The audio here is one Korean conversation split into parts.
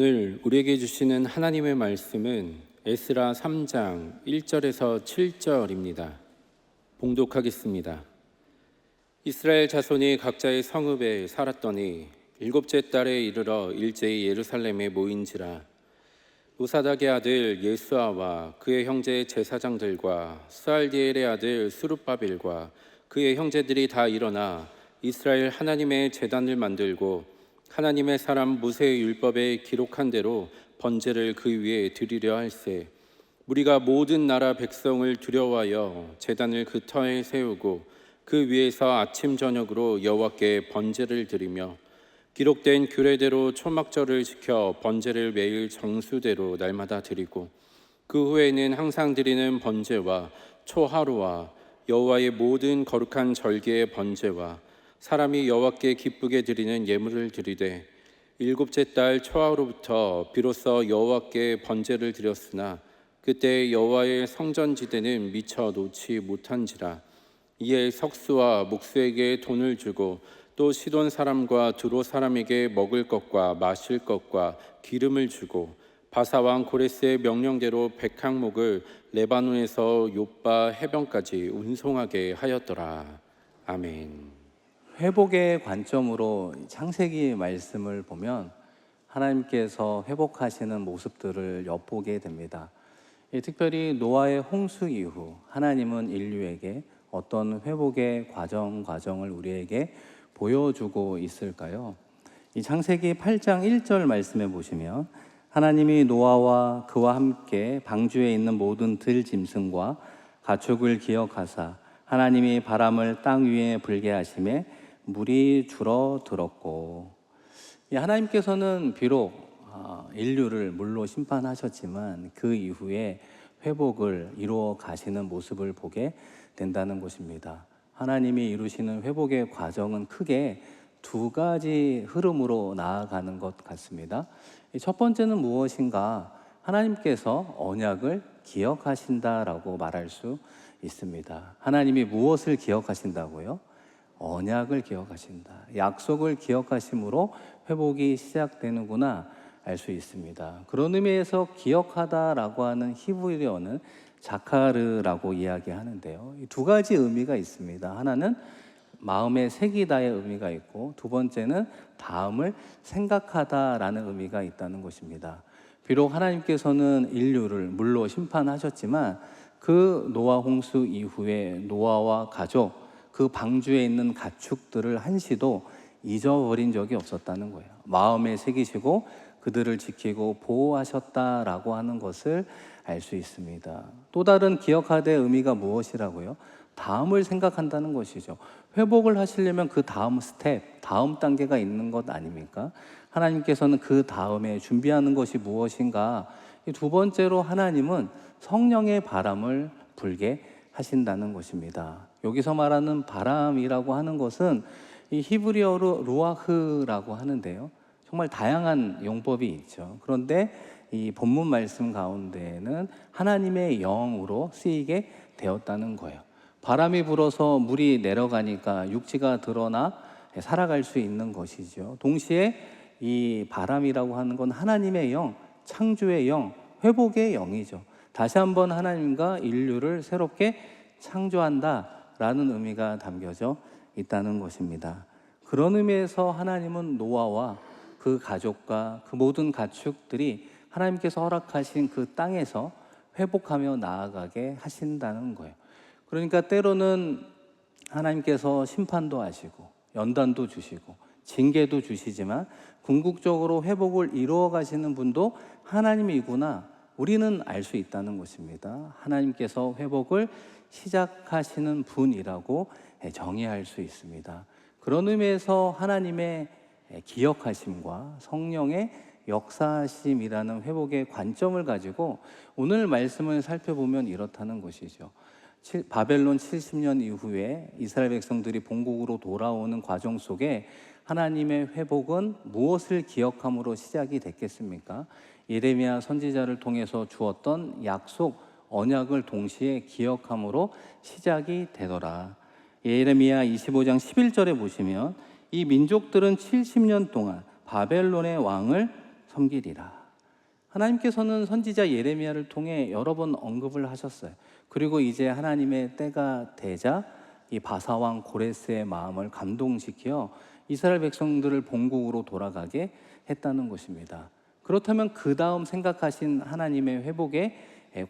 오늘 우리에게 주시는 하나님의 말씀은 에스라 3장 1절에서 7절입니다. 봉독하겠습니다. 이스라엘 자손이 각자의 성읍에 살았더니 일곱째 달에 이르러 일제히 예루살렘에 모인지라 우사닥의 아들 예수아와 그의 형제 제사장들과 스알디엘의 아들 수룹바벨과 그의 형제들이 다 일어나 이스라엘 하나님의 제단을 만들고 하나님의 사람 무세의 율법에 기록한 대로 번제를 그 위에 드리려 할세. 우리가 모든 나라 백성을 두려워하여 제단을 그 터에 세우고 그 위에서 아침 저녁으로 여호와께 번제를 드리며 기록된 규례대로 초막절을 지켜 번제를 매일 정수대로 날마다 드리고 그 후에는 항상 드리는 번제와 초하루와 여호와의 모든 거룩한 절기의 번제와 사람이 여호와께 기쁘게 드리는 예물을 드리되 일곱째 달 초하루부터 비로소 여호와께 번제를 드렸으나 그때 여호와의 성전 지대는 미처 놓지 못한지라 이에 석수와 목수에게 돈을 주고 또 시돈 사람과 두로 사람에게 먹을 것과 마실 것과 기름을 주고 바사 왕 고레스의 명령대로 백항목을 레바논에서 요바 해변까지 운송하게 하였더라. 아멘. 회복의 관점으로 창세기 말씀을 보면 하나님께서 회복하시는 모습들을 엿보게 됩니다. 이 특별히 노아의 홍수 이후 하나님은 인류에게 어떤 회복의 과정 과정을 우리에게 보여주고 있을까요? 이 창세기 8장 1절 말씀에 보시면 하나님이 노아와 그와 함께 방주에 있는 모든 들 짐승과 가축을 기억하사 하나님이 바람을 땅 위에 불게 하심에 물이 줄어들었고 이 하나님께서는 비록 아, 인류를 물로 심판하셨지만 그 이후에 회복을 이루어 가시는 모습을 보게 된다는 것입니다. 하나님이 이루시는 회복의 과정은 크게 두 가지 흐름으로 나아가는 것 같습니다. 이첫 번째는 무엇인가? 하나님께서 언약을 기억하신다라고 말할 수 있습니다. 하나님이 무엇을 기억하신다고요? 언약을 기억하신다. 약속을 기억하심으로 회복이 시작되는구나 알 수 있습니다. 그런 의미에서 기억하다라고 하는 히브리어는 자카르라고 이야기하는데요. 이두 가지 의미가 있습니다. 하나는 마음에 새기다의 의미가 있고 두 번째는 다음을 생각하다라는 의미가 있다는 것입니다. 비록 하나님께서는 인류를 물로 심판하셨지만 그 노아 홍수 이후에 노아와 가족 그 방주에 있는 가축들을 한시도 잊어버린 적이 없었다는 거예요. 마음에 새기시고 그들을 지키고 보호하셨다라고 하는 것을 알 수 있습니다. 또 다른 기억하되 의미가 무엇이라고요? 다음을 생각한다는 것이죠. 회복을 하시려면 그 다음 스텝, 다음 단계가 있는 것 아닙니까? 하나님께서는 그 다음에 준비하는 것이 무엇인가? 이두 번째로 하나님은 성령의 바람을 불게 하신다는 것입니다. 여기서 말하는 바람이라고 하는 것은 이 히브리어로 루아흐라고 하는데요. 정말 다양한 용법이 있죠. 그런데 이 본문 말씀 가운데에는 하나님의 영으로 쓰이게 되었다는 거예요. 바람이 불어서 물이 내려가니까 육지가 드러나 살아갈 수 있는 것이죠. 동시에 이 바람이라고 하는 건 하나님의 영, 창조의 영, 회복의 영이죠. 다시 한번 하나님과 인류를 새롭게 창조한다 라는 의미가 담겨져 있다는 것입니다. 그런 의미에서 하나님은 노아와 그 가족과 그 모든 가축들이 하나님께서 허락하신 그 땅에서 회복하며 나아가게 하신다는 거예요. 그러니까 때로는 하나님께서 심판도 하시고 연단도 주시고 징계도 주시지만 궁극적으로 회복을 이루어 가시는 분도 하나님이구나 우리는 알 수 있다는 것입니다. 하나님께서 회복을 시작하시는 분이라고 정의할 수 있습니다. 그런 의미에서 하나님의 기억하심과 성령의 역사심이라는 회복의 관점을 가지고 오늘 말씀을 살펴보면 이렇다는 것이죠. 칠- 바벨론 70년 이후에 이스라엘 백성들이 본국으로 돌아오는 과정 속에 하나님의 회복은 무엇을 기억함으로 시작이 됐겠습니까? 예레미야 선지자를 통해서 주었던 약속 언약을 동시에 기억함으로 시작이 되더라. 예레미야 25장 11절에 보시면 이 민족들은 70년 동안 바벨론의 왕을 섬기리라. 하나님께서는 선지자 예레미야를 통해 여러 번 언급을 하셨어요. 그리고 이제 하나님의 때가 되자 이 바사왕 고레스의 마음을 감동시켜 이스라엘 백성들을 본국으로 돌아가게 했다는 것입니다. 그렇다면 그 다음 생각하신 하나님의 회복의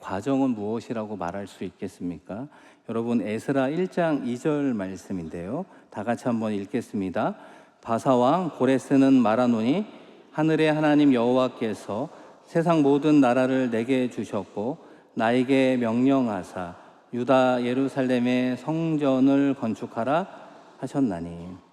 과정은 무엇이라고 말할 수 있겠습니까? 여러분 에스라 1장 2절 말씀인데요. 다 같이 한번 읽겠습니다. 바사왕 고레스는 말하노니 하늘의 하나님 여호와께서 세상 모든 나라를 내게 주셨고 나에게 명령하사 유다 예루살렘의 성전을 건축하라 하셨나니 이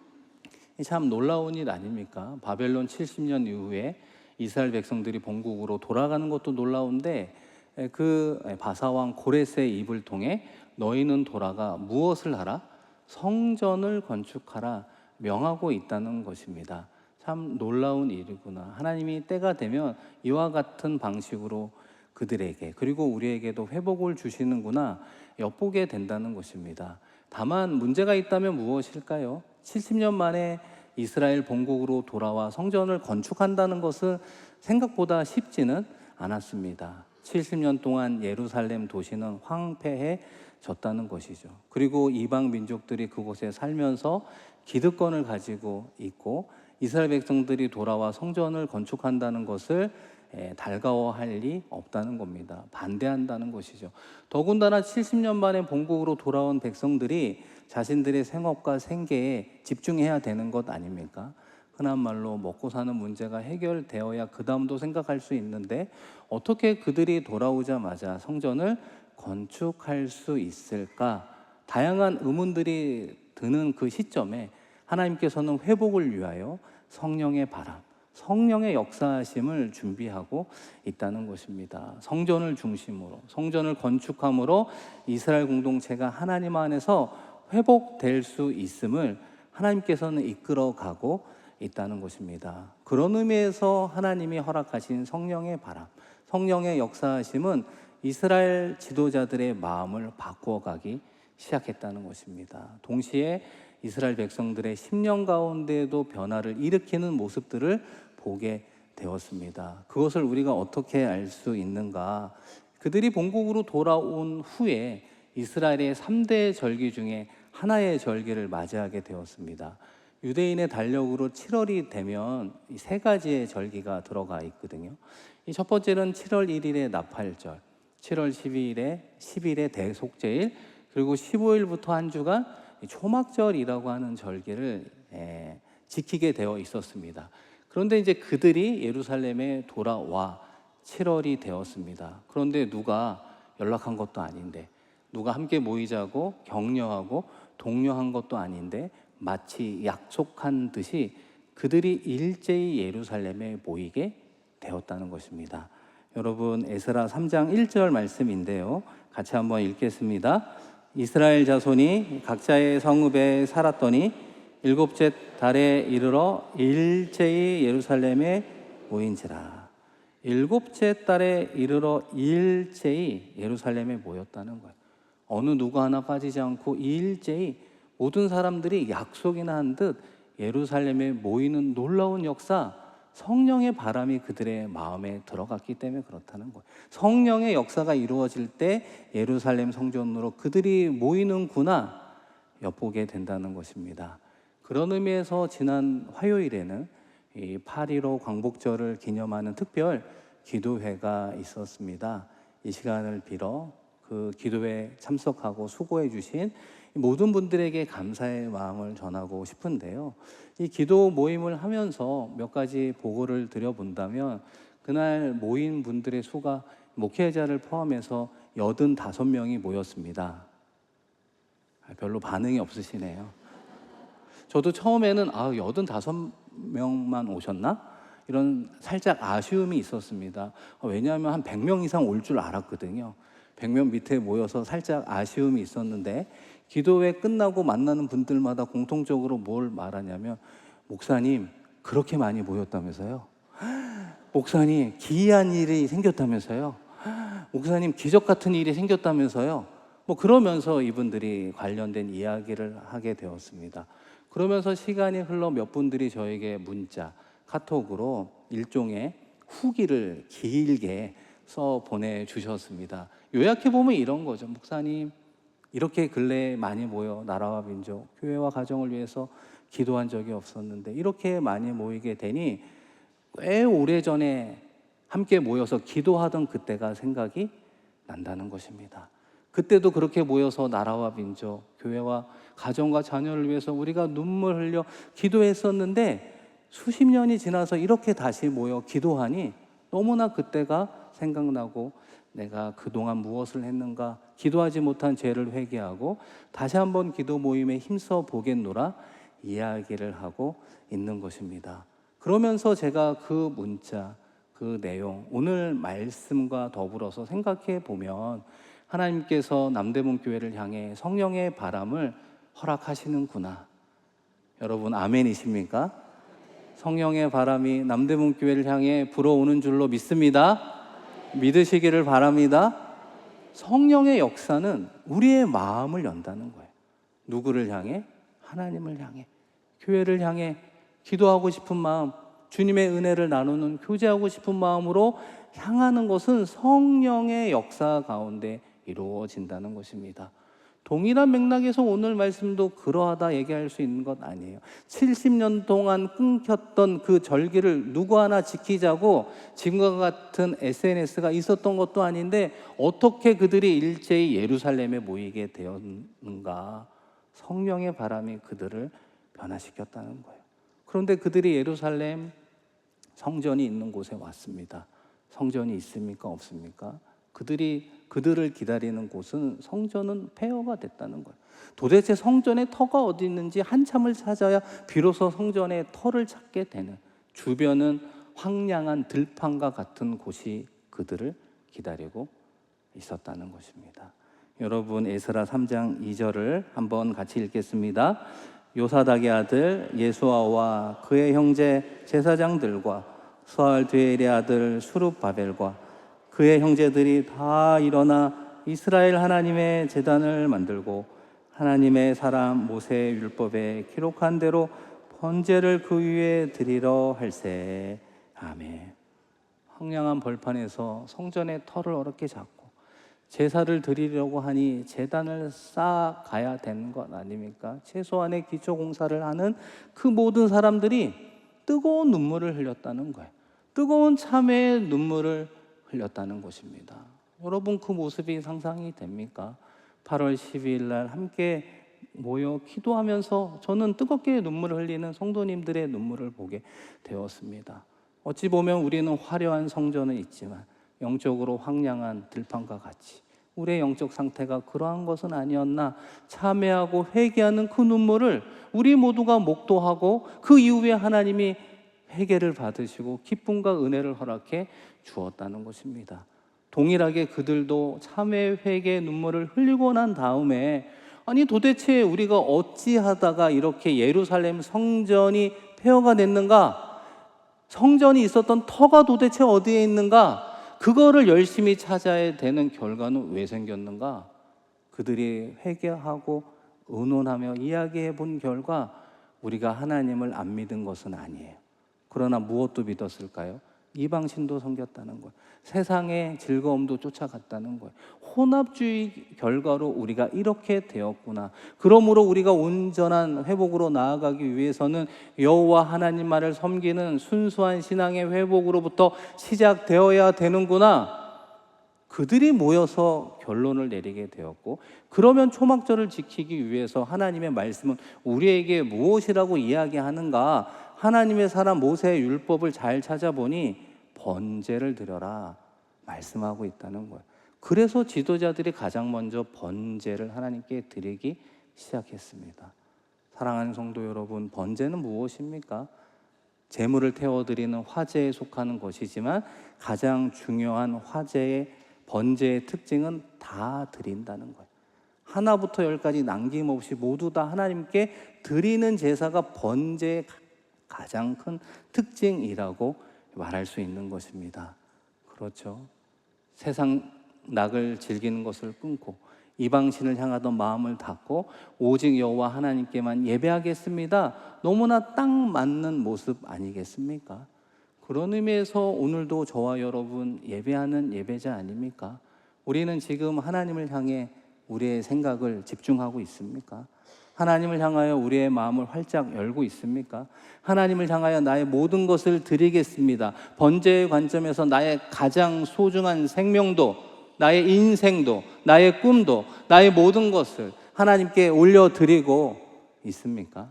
참 놀라운 일 아닙니까? 바벨론 70년 이후에 이스라엘 백성들이 본국으로 돌아가는 것도 놀라운데 에, 그 바사왕 고레스의 입을 통해 너희는 돌아가 무엇을 하라? 성전을 건축하라 명하고 있다는 것입니다. 참 놀라운 일이구나. 하나님이 때가 되면 이와 같은 방식으로 그들에게 그리고 우리에게도 회복을 주시는구나 엿보게 된다는 것입니다. 다만 문제가 있다면 무엇일까요? 70년 만에 이스라엘 본국으로 돌아와 성전을 건축한다는 것은 생각보다 쉽지는 않았습니다. 70년 동안 예루살렘 도시는 황폐해졌다는 것이죠. 그리고 이방 민족들이 그곳에 살면서 기득권을 가지고 있고 이스라엘 백성들이 돌아와 성전을 건축한다는 것을 에, 달가워할 리 없다는 겁니다. 반대한다는 것이죠. 더군다나 70년 만에 본국으로 돌아온 백성들이 자신들의 생업과 생계에 집중해야 되는 것 아닙니까? 흔한 말로 먹고 사는 문제가 해결되어야 그 다음도 생각할 수 있는데 어떻게 그들이 돌아오자마자 성전을 건축할 수 있을까? 다양한 의문들이 드는 그 시점에 하나님께서는 회복을 위하여 성령의 바람, 성령의 역사하심을 준비하고 있다는 것입니다. 성전을 중심으로 성전을 건축함으로 이스라엘 공동체가 하나님 안에서 회복될 수 있음을 하나님께서는 이끌어가고 있다는 것입니다. 그런 의미에서 하나님이 허락하신 성령의 바람, 성령의 역사하심은 이스라엘 지도자들의 마음을 바꾸어가기 시작했다는 것입니다. 동시에 이스라엘 백성들의 10년 가운데에도 변화를 일으키는 모습들을 보게 되었습니다. 그것을 우리가 어떻게 알 수 있는가? 그들이 본국으로 돌아온 후에 이스라엘의 3대 절기 중에 하나의 절기를 맞이하게 되었습니다. 유대인의 달력으로 7월이 되면 이세 가지의 절기가 들어가 있거든요. 이 첫 번째는 7월 1일의 나팔절, 7월 12일에 10일의 대속제일, 그리고 15일부터 한 주간 이 초막절이라고 하는 절기를 에, 지키게 되어 있었습니다. 그런데 이제 그들이 예루살렘에 돌아와 7월이 되었습니다. 그런데 누가 연락한 것도 아닌데 누가 함께 모이자고 격려하고 독려한 것도 아닌데 마치 약속한 듯이 그들이 일제히 예루살렘에 모이게 되었다는 것입니다. 여러분 에스라 3장 1절 말씀인데요. 같이 한번 읽겠습니다. 이스라엘 자손이 각자의 성읍에 살았더니 일곱째 달에 이르러 일제히 예루살렘에 모인지라. 일곱째 달에 이르러 일제히 예루살렘에 모였다는 거예요. 어느 누구 하나 빠지지 않고 일제히 모든 사람들이 약속이나 한 듯 예루살렘에 모이는 놀라운 역사, 성령의 바람이 그들의 마음에 들어갔기 때문에 그렇다는 거예요. 성령의 역사가 이루어질 때 예루살렘 성전으로 그들이 모이는구나 엿보게 된다는 것입니다. 그런 의미에서 지난 화요일에는 이8.15 광복절을 기념하는 특별 기도회가 있었습니다. 이 시간을 빌어 그 기도회에 참석하고 수고해 주신 모든 분들에게 감사의 마음을 전하고 싶은데요. 이 기도 모임을 하면서 몇 가지 보고를 드려본다면 그날 모인 분들의 수가 목회자를 포함해서 85명이 모였습니다. 아, 별로 반응이 없으시네요. 저도 처음에는 아, 85명만 오셨나? 이런 살짝 아쉬움이 있었습니다. 어, 왜냐하면 한 100명 이상 올 줄 알았거든요. 100명 밑에 모여서 살짝 아쉬움이 있었는데 기도회 끝나고 만나는 분들마다 공통적으로 뭘 말하냐면 목사님 그렇게 많이 모였다면서요. 목사님 기이한 일이 생겼다면서요. 목사님 기적 같은 일이 생겼다면서요. 뭐 그러면서 이분들이 관련된 이야기를 하게 되었습니다. 그러면서 시간이 흘러 몇 분들이 저에게 문자, 카톡으로 일종의 후기를 길게 써 보내주셨습니다. 요약해 보면 이런 거죠. 목사님, 이렇게 근래에 많이 모여 나라와 민족, 교회와 가정을 위해서 기도한 적이 없었는데 이렇게 많이 모이게 되니 꽤 오래 전에 함께 모여서 기도하던 그때가 생각이 난다는 것입니다. 그때도 그렇게 모여서 나라와 민족, 교회와 가정과 자녀를 위해서 우리가 눈물 흘려 기도했었는데 수십 년이 지나서 이렇게 다시 모여 기도하니 너무나 그때가 생각나고 내가 그동안 무엇을 했는가 기도하지 못한 죄를 회개하고 다시 한번 기도 모임에 힘써 보겠노라 이야기를 하고 있는 것입니다. 그러면서 제가 그 문자, 그 내용, 오늘 말씀과 더불어서 생각해 보면 하나님께서 남대문 교회를 향해 성령의 바람을 허락하시는구나. 여러분 아멘이십니까? 성령의 바람이 남대문 교회를 향해 불어오는 줄로 믿습니다. 믿으시기를 바랍니다. 성령의 역사는 우리의 마음을 연다는 거예요. 누구를 향해? 하나님을 향해. 교회를 향해 기도하고 싶은 마음, 주님의 은혜를 나누는 교제하고 싶은 마음으로 향하는 것은 성령의 역사 가운데 이루어진다는 것입니다. 동일한 맥락에서 오늘 말씀도 그러하다 얘기할 수 있는 것 아니에요. 70년 동안 끊겼던 그 절기를 누구 하나 지키자고 지금과 같은 SNS가 있었던 것도 아닌데 어떻게 그들이 일제히 예루살렘에 모이게 되었는가? 성령의 바람이 그들을 변화시켰다는 거예요. 그런데 그들이 예루살렘 성전이 있는 곳에 왔습니다. 성전이 있습니까? 없습니까? 그들이 그들을 기다리는 곳은 성전은 폐허가 됐다는 거예요. 도대체 성전의 터가 어디 있는지 한참을 찾아야 비로소 성전의 터를 찾게 되는 주변은 황량한 들판과 같은 곳이 그들을 기다리고 있었다는 것입니다. 여러분 에스라 3장 2절을 한번 같이 읽겠습니다. 요사닥의 아들 예수아와 그의 형제 제사장들과 스알드엘의 아들 수룹바벨과 그의 형제들이 다 일어나 이스라엘 하나님의 제단을 만들고 하나님의 사람 모세의 율법에 기록한 대로 번제를 그 위에 드리러 할세. 아멘. 황량한 벌판에서 성전의 터를 어렵게 잡고 제사를 드리려고 하니 제단을 쌓아 가야 되는 것 아닙니까? 최소한의 기초 공사를 하는 그 모든 사람들이 뜨거운 눈물을 흘렸다는 거예요. 뜨거운 참회의 눈물을 흘렸다는 것입니다. 여러분 그 모습이 상상이 됩니까? 8월 12일 날 함께 모여 기도하면서 저는 뜨겁게 눈물을 흘리는 성도님들의 눈물을 보게 되었습니다. 어찌 보면 우리는 화려한 성전은 있지만 영적으로 황량한 들판과 같이 우리의 영적 상태가 그러한 것은 아니었나 참회하고 회개하는 그 눈물을 우리 모두가 목도하고 그 이후에 하나님이 회개를 받으시고 기쁨과 은혜를 허락해 주었다는 것입니다. 동일하게 그들도 참회 회개 눈물을 흘리고 난 다음에 아니 도대체 우리가 어찌하다가 이렇게 예루살렘 성전이 폐허가 됐는가? 성전이 있었던 터가 도대체 어디에 있는가? 그거를 열심히 찾아야 되는 결과는 왜 생겼는가? 그들이 회개하고 의논하며 이야기해 본 결과 우리가 하나님을 안 믿은 것은 아니에요. 그러나 무엇도 믿었을까요? 이방신도 섬겼다는 거예요. 세상의 즐거움도 쫓아갔다는 거예요. 혼합주의 결과로 우리가 이렇게 되었구나. 그러므로 우리가 온전한 회복으로 나아가기 위해서는 여호와 하나님 말을 섬기는 순수한 신앙의 회복으로부터 시작되어야 되는구나. 그들이 모여서 결론을 내리게 되었고 그러면 초막절을 지키기 위해서 하나님의 말씀은 우리에게 무엇이라고 이야기하는가? 하나님의 사람 모세의 율법을 잘 찾아보니 번제를 드려라 말씀하고 있다는 거예요. 그래서 지도자들이 가장 먼저 번제를 하나님께 드리기 시작했습니다. 사랑하는 성도 여러분, 번제는 무엇입니까? 재물을 태워드리는 화제에 속하는 것이지만 가장 중요한 화제의 번제의 특징은 다 드린다는 거예요. 하나부터 열까지 남김없이 모두 다 하나님께 드리는 제사가 번제의 가장 큰 특징이라고 말할 수 있는 것입니다. 그렇죠. 세상 낙을 즐기는 것을 끊고 이방신을 향하던 마음을 닫고 오직 여호와 하나님께만 예배하겠습니다. 너무나 딱 맞는 모습 아니겠습니까? 그런 의미에서 오늘도 저와 여러분 예배하는 예배자 아닙니까? 우리는 지금 하나님을 향해 우리의 생각을 집중하고 있습니까? 하나님을 향하여 우리의 마음을 활짝 열고 있습니까? 하나님을 향하여 나의 모든 것을 드리겠습니다. 번제의 관점에서 나의 가장 소중한 생명도, 나의 인생도, 나의 꿈도, 나의 모든 것을 하나님께 올려드리고 있습니까?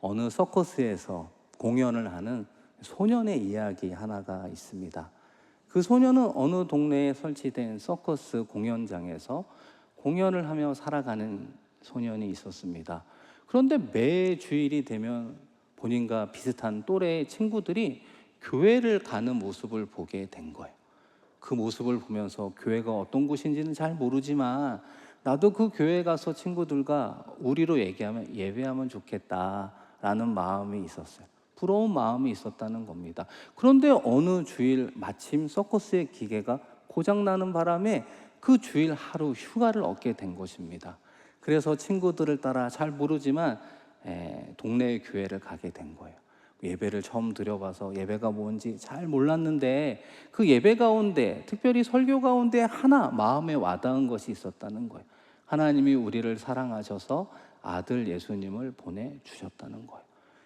어느 서커스에서 공연을 하는 소년의 이야기 하나가 있습니다. 그 소년은 어느 동네에 설치된 서커스 공연장에서 공연을 하며 살아가는 소년이 있었습니다. 그런데 매 주일이 되면 본인과 비슷한 또래의 친구들이 교회를 가는 모습을 보게 된 거예요. 그 모습을 보면서 교회가 어떤 곳인지는 잘 모르지만 나도 그 교회 가서 친구들과 우리로 얘기하면 예배하면 좋겠다라는 마음이 있었어요. 부러운 마음이 있었다는 겁니다. 그런데 어느 주일 마침 서커스의 기계가 고장나는 바람에 그 주일 하루 휴가를 얻게 된 것입니다. 그래서 친구들을 따라 잘 모르지만 에, 동네 교회를 가게 된 거예요. 예배를 처음 드려봐서 예배가 뭔지 잘 몰랐는데 그 예배 가운데 특별히 설교 가운데 하나 마음에 와닿은 것이 있었다는 거예요. 하나님이 우리를 사랑하셔서 아들 예수님을 보내 주셨다는 거예요.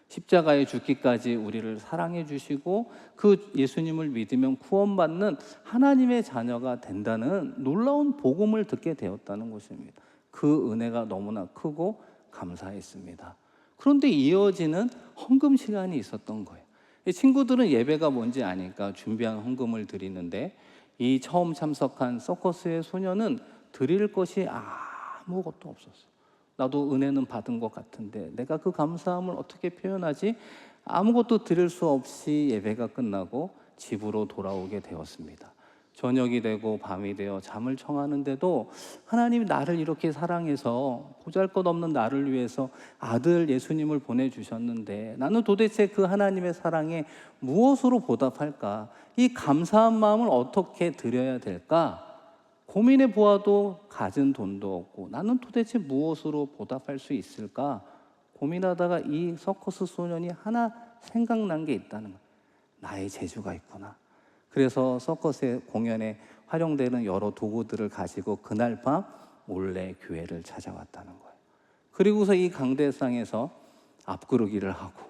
십자가에 죽기까지 우리를 사랑해 주시고 그 예수님을 믿으면 구원받는 하나님의 자녀가 된다는 놀라운 복음을 듣게 되었다는 것입니다. 그 은혜가 너무나 크고 감사했습니다. 그런데 이어지는 헌금 시간이 있었던 거예요. 이 친구들은 예배가 뭔지 아니까 준비한 헌금을 드리는데 이 처음 참석한 서커스의 소녀는 드릴 것이 아무것도 없었어요. 나도 은혜는 받은 것 같은데 내가 그 감사함을 어떻게 표현하지? 아무것도 드릴 수 없이 예배가 끝나고 집으로 돌아오게 되었습니다. 저녁이 되고 밤이 되어 잠을 청하는데도 하나님이 나를 이렇게 사랑해서 보잘것없는 나를 위해서 아들 예수님을 보내 주셨는데 나는 도대체 그 하나님의 사랑에 무엇으로 보답할까? 이 감사한 마음을 어떻게 드려야 될까? 고민해 보아도 가진 돈도 없고 나는 도대체 무엇으로 보답할 수 있을까? 고민하다가 이 서커스 소년이 하나 생각난 게 있다는 거예요. 나의 재주가 있구나. 그래서 서커스의 공연에 활용되는 여러 도구들을 가지고 그날 밤 몰래 교회를 찾아왔다는 거예요. 그리고서 이 강대상에서 앞구르기를 하고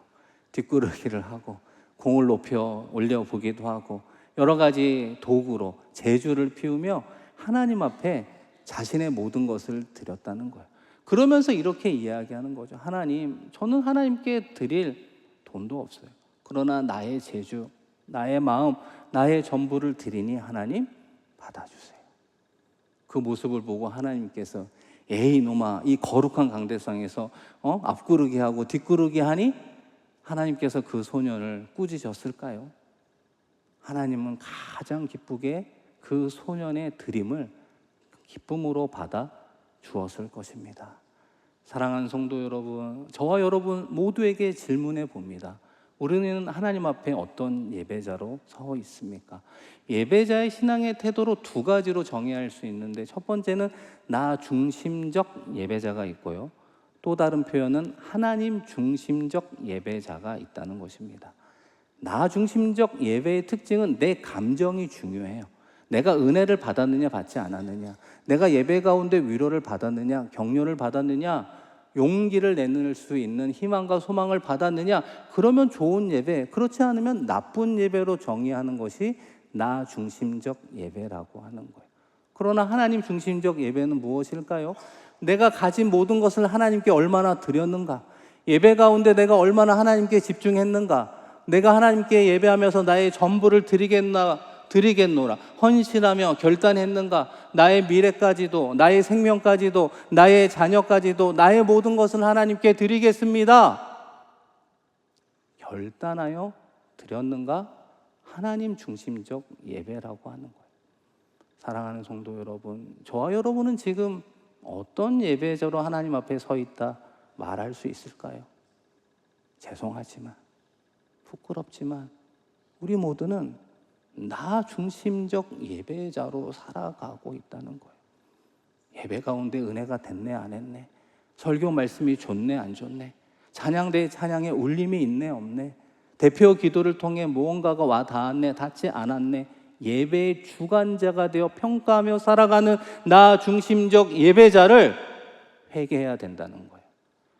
뒷구르기를 하고 공을 높여 올려 보기도 하고 여러 가지 도구로 재주를 피우며 하나님 앞에 자신의 모든 것을 드렸다는 거예요. 그러면서 이렇게 이야기하는 거죠. 하나님, 저는 하나님께 드릴 돈도 없어요. 그러나 나의 재주, 나의 마음, 나의 전부를 드리니 하나님 받아주세요. 그 모습을 보고 하나님께서 에이 놈아 이 거룩한 강대상에서 어? 앞구르기 하고 뒷구르기 하니 하나님께서 그 소년을 꾸짖었을까요? 하나님은 가장 기쁘게 그 소년의 드림을 기쁨으로 받아 주었을 것입니다. 사랑하는 성도 여러분, 저와 여러분 모두에게 질문해 봅니다. 우리는 하나님 앞에 어떤 예배자로 서 있습니까? 예배자의 신앙의 태도로 두 가지로 정의할 수 있는데 첫 번째는 나 중심적 예배자가 있고요. 또 다른 표현은 하나님 중심적 예배자가 있다는 것입니다. 나 중심적 예배의 특징은 내 감정이 중요해요. 내가 은혜를 받았느냐 받지 않았느냐 내가 예배 가운데 위로를 받았느냐 격려를 받았느냐 용기를 내낼 수 있는 희망과 소망을 받았느냐? 그러면 좋은 예배 그렇지 않으면 나쁜 예배로 정의하는 것이 나 중심적 예배라고 하는 거예요. 그러나 하나님 중심적 예배는 무엇일까요? 내가 가진 모든 것을 하나님께 얼마나 드렸는가? 예배 가운데 내가 얼마나 하나님께 집중했는가? 내가 하나님께 예배하면서 나의 전부를 드리겠나 드리겠노라. 헌신하며 결단했는가? 나의 미래까지도 나의 생명까지도 나의 자녀까지도 나의 모든 것을 하나님께 드리겠습니다. 결단하여 드렸는가? 하나님 중심적 예배라고 하는 거예요. 사랑하는 성도 여러분 저와 여러분은 지금 어떤 예배자로 하나님 앞에 서 있다 말할 수 있을까요? 죄송하지만 부끄럽지만 우리 모두는 나 중심적 예배자로 살아가고 있다는 거예요. 예배 가운데 은혜가 됐네 안 했네. 설교 말씀이 좋네 안 좋네. 찬양대 찬양에 울림이 있네 없네. 대표 기도를 통해 무언가가 와 닿았네, 닿지 않았네. 예배의 주관자가 되어 평가하며 살아가는 나 중심적 예배자를 회개해야 된다는 거예요.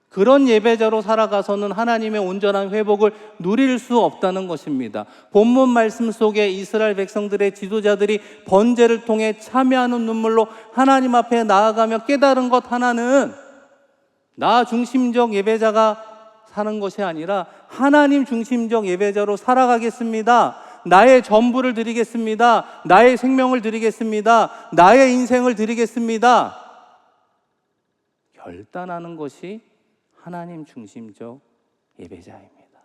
그런 예배자로 살아가서는 하나님의 온전한 회복을 누릴 수 없다는 것입니다. 본문 말씀 속에 이스라엘 백성들의 지도자들이 번제를 통해 참여하는 눈물로 하나님 앞에 나아가며 깨달은 것 하나는 나 중심적 예배자가 사는 것이 아니라 하나님 중심적 예배자로 살아가겠습니다. 나의 전부를 드리겠습니다. 나의 생명을 드리겠습니다. 나의 인생을 드리겠습니다. 결단하는 것이 하나님 중심적 예배자입니다.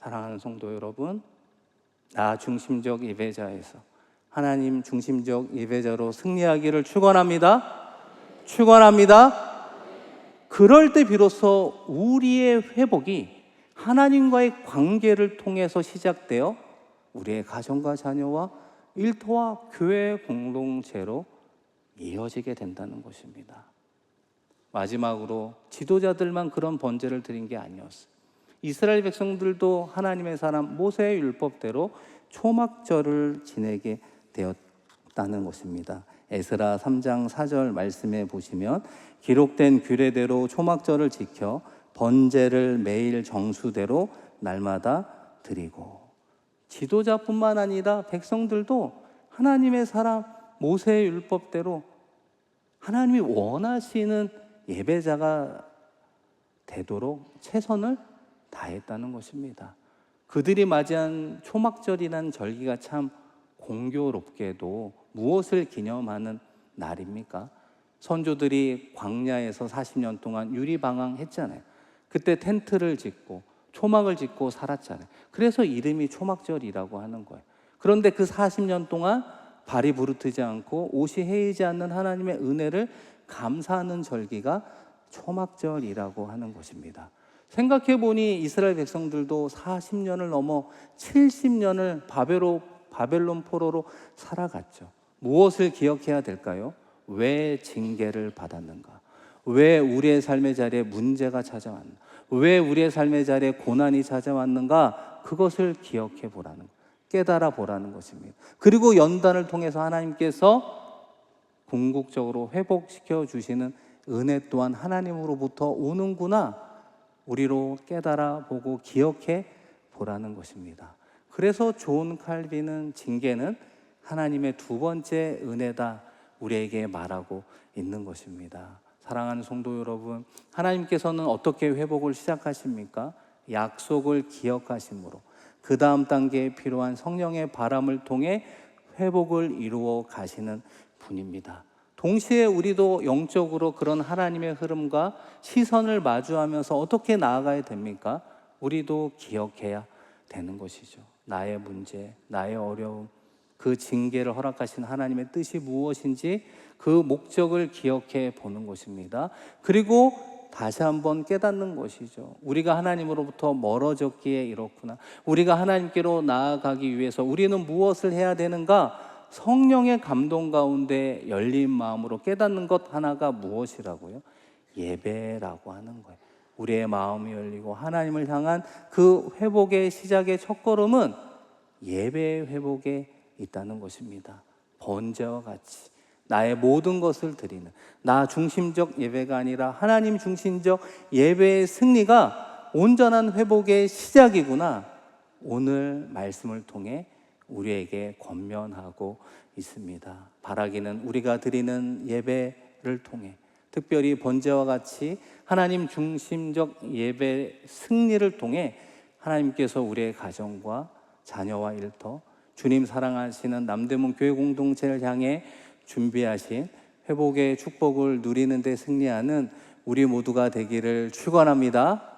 사랑하는 성도 여러분, 나 중심적 예배자에서 하나님 중심적 예배자로 승리하기를 축원합니다. 축원합니다. 그럴 때 비로소 우리의 회복이 하나님과의 관계를 통해서 시작되어 우리의 가정과 자녀와 일터와 교회 공동체로 이어지게 된다는 것입니다. 마지막으로 지도자들만 그런 번제를 드린 게 아니었어요. 이스라엘 백성들도 하나님의 사람 모세의 율법대로 초막절을 지내게 되었다는 것입니다. 에스라 3장 4절 말씀에 보시면 기록된 규례대로 초막절을 지켜 번제를 매일 정수대로 날마다 드리고 지도자뿐만 아니라 백성들도 하나님의 사람 모세의 율법대로 하나님이 원하시는 예배자가 되도록 최선을 다했다는 것입니다. 그들이 맞이한 초막절이라는 절기가 참 공교롭게도 무엇을 기념하는 날입니까? 선조들이 광야에서 40년 동안 유리방황했잖아요. 그때 텐트를 짓고 초막을 짓고 살았잖아요. 그래서 이름이 초막절이라고 하는 거예요. 그런데 그 40년 동안 발이 부르트지 않고 옷이 해이지 않는 하나님의 은혜를 감사하는 절기가 초막절이라고 하는 것입니다. 생각해 보니 이스라엘 백성들도 40년을 넘어 70년을 바벨로, 바벨론 포로로 살아갔죠. 무엇을 기억해야 될까요? 왜 징계를 받았는가? 왜 우리의 삶의 자리에 문제가 찾아왔는가? 왜 우리의 삶의 자리에 고난이 찾아왔는가? 그것을 기억해 보라는 것, 깨달아 보라는 것입니다. 그리고 연단을 통해서 하나님께서 궁극적으로 회복시켜 주시는 은혜 또한 하나님으로부터 오는구나. 우리로 깨달아 보고 기억해 보라는 것입니다. 그래서 좋은 칼빈은 징계는 하나님의 두 번째 은혜다. 우리에게 말하고 있는 것입니다. 사랑하는 성도 여러분, 하나님께서는 어떻게 회복을 시작하십니까? 약속을 기억하심으로 그 다음 단계에 필요한 성령의 바람을 통해 회복을 이루어 가시는 분입니다. 동시에 우리도 영적으로 그런 하나님의 흐름과 시선을 마주하면서 어떻게 나아가야 됩니까? 우리도 기억해야 되는 것이죠. 나의 문제, 나의 어려움, 그 징계를 허락하신 하나님의 뜻이 무엇인지 그 목적을 기억해 보는 것입니다. 그리고 다시 한번 깨닫는 것이죠. 우리가 하나님으로부터 멀어졌기에 이렇구나. 우리가 하나님께로 나아가기 위해서 우리는 무엇을 해야 되는가? 성령의 감동 가운데 열린 마음으로 깨닫는 것 하나가 무엇이라고요? 예배라고 하는 거예요. 우리의 마음이 열리고 하나님을 향한 그 회복의 시작의 첫걸음은 예배의 회복에 있다는 것입니다. 번제와 같이 나의 모든 것을 드리는 나 중심적 예배가 아니라 하나님 중심적 예배의 승리가 온전한 회복의 시작이구나. 오늘 말씀을 통해 우리에게 권면하고 있습니다. 바라기는 우리가 드리는 예배를 통해 특별히 번제와 같이 하나님 중심적 예배 승리를 통해 하나님께서 우리의 가정과 자녀와 일터 주님 사랑하시는 남대문 교회 공동체를 향해 준비하신 회복의 축복을 누리는 데 승리하는 우리 모두가 되기를 축원합니다.